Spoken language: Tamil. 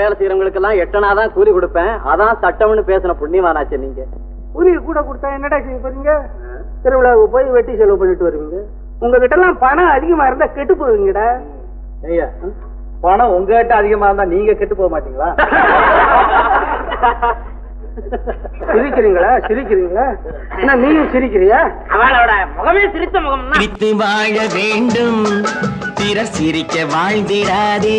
வேலை செய்யறவங்களுக்கு எல்லாம் எட்டனாதான் கூலி கொடுப்பேன். அதான் சட்டம்னு பேசின புண்ணியமானாச்சு நீங்க. கூலி கூட கொடுத்தா என்னடா செய்ய போறீங்க? திருவிழாவுக்கு போய் வெட்டி செலவு பண்ணிட்டு வருவீங்க. உங்ககிட்ட எல்லாம் பணம் அதிகமா இருந்தா கெட்டு போவீங்கடா. ஐயா பணம் உங்ககிட்ட அதிகமா இருந்தா நீங்க கெட்டு போக மாட்டீங்களா? சிரிக்கிறீங்களா? சிரிக்கிறீங்களா? என்ன நீயும் சிரிக்கிறியா? அவளோட முகமே சிரித்த முகம் சிரித்து வாழ வேண்டும் பிறர் சிரிக்க வாழ்ந்திடாதே.